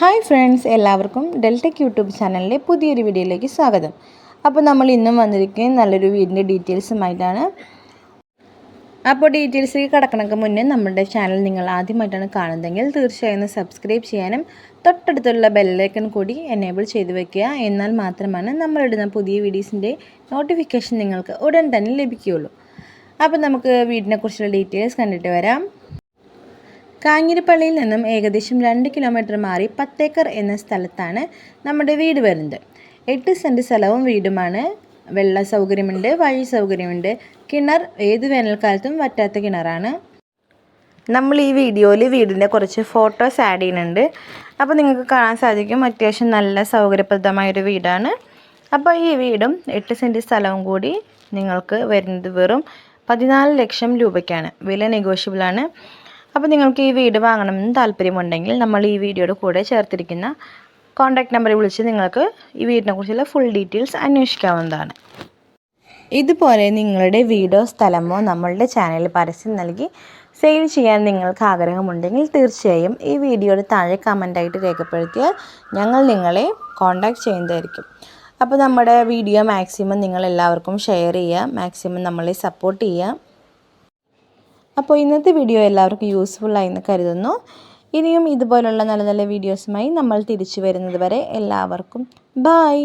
Hi friends എല്ലാവർക്കും ഡെൽറ്റക് YouTube ചാനലിലെ പുതിയൊരു വീഡിയോയിലേക്ക് സ്വാഗതം. അപ്പോൾ നമ്മൾ ഇന്നും വന്നിരിക്കുന്നത് നല്ലൊരു വീടിന്റെ ഡീറ്റെയിൽസുമായിട്ടാണ്. അപ്പോൾ ഡീറ്റെയിൽസിലേക്ക് കിടക്കണക്ക് മുന്നേ നമ്മുടെ ചാനൽ നിങ്ങൾ ആദ്യമായിട്ടാണ് കാണുന്നതെങ്കിൽ തീർച്ചയായും സബ്സ്ക്രൈബ് ചെയ്യാനും തൊട്ടടുത്തുള്ള ബെല്ലൈക്കൺ കൂടി എനേബിൾ ചെയ്ത് വെക്കുക. എന്നാൽ മാത്രമാണ് നമ്മളിടുന്ന പുതിയ വീഡിയോസിന്റെ നോട്ടിഫിക്കേഷൻ നിങ്ങൾക്ക് ഉടൻ തന്നെ ലഭിക്കുകയുള്ളൂ. അപ്പോൾ നമുക്ക് വീടിനെക്കുറിച്ചുള്ള ഡീറ്റെയിൽസ് കണ്ടിട്ട് വരാം. കാഞ്ഞിരപ്പള്ളിയിൽ നിന്നും ഏകദേശം രണ്ട് കിലോമീറ്റർ മാറി പത്തേക്കർ എന്ന സ്ഥലത്താണ് നമ്മുടെ വീട് വരുന്നത്. എട്ട് സെന്റ് സ്ഥലവും വീടുമാണ്. വെള്ള സൗകര്യമുണ്ട് വഴി സൗകര്യമുണ്ട്. കിണർ ഏത് വേനൽക്കാലത്തും വറ്റാത്ത കിണറാണ്. നമ്മൾ ഈ വീഡിയോയിൽ വീടിന്റെ കുറച്ച് ഫോട്ടോസ് ആഡ് ചെയ്യുന്നുണ്ട്. അപ്പോൾ നിങ്ങൾക്ക് കാണാൻ സാധിക്കും അത്യാവശ്യം നല്ല സൗകര്യപ്രദമായൊരു വീടാണ്. അപ്പോൾ ഈ വീടും എട്ട് സെന്റ് സ്ഥലവും കൂടി നിങ്ങൾക്ക് വരുന്നത് വെറും പതിനാല് ലക്ഷം രൂപയ്ക്കാണ്. വില നെഗോഷ്യബിളാണ്. അപ്പോൾ നിങ്ങൾക്ക് ഈ വീട് വാങ്ങണമെന്ന് താല്പര്യമുണ്ടെങ്കിൽ നമ്മൾ ഈ വീഡിയോയുടെ കൂടെ ചേർത്തിരിക്കുന്ന കോൺടാക്റ്റ് നമ്പറിൽ വിളിച്ച് നിങ്ങൾക്ക് ഈ വീടിനെക്കുറിച്ചുള്ള ഫുൾ ഡീറ്റെയിൽസ് അന്വേഷിക്കാവുന്നതാണ്. ഇതുപോലെ നിങ്ങളുടെ വീടോ സ്ഥലമോ നമ്മളുടെ ചാനലിൽ പരസ്യം നൽകി സെയിൽ ചെയ്യാൻ നിങ്ങൾക്ക് ആഗ്രഹമുണ്ടെങ്കിൽ തീർച്ചയായും ഈ വീഡിയോയുടെ താഴെ കമന്റായിട്ട് രേഖപ്പെടുത്തിയാൽ ഞങ്ങൾ നിങ്ങളെ കോൺടാക്റ്റ് ചെയ്യുന്നതായിരിക്കും. അപ്പോൾ നമ്മുടെ വീഡിയോ മാക്സിമം നിങ്ങൾ എല്ലാവർക്കും ഷെയർ ചെയ്യുക മാക്സിമം നമ്മളെ സപ്പോർട്ട് ചെയ്യുക. അപ്പോൾ ഇന്നത്തെ വീഡിയോ എല്ലാവർക്കും യൂസ്ഫുൾ എന്ന് കരുതുന്നു. ഇനിയും ഇതുപോലുള്ള നല്ല നല്ല വീഡിയോസുമായി നമ്മൾ തിരിച്ചു വരുന്നത് വരെ എല്ലാവർക്കും ബായ്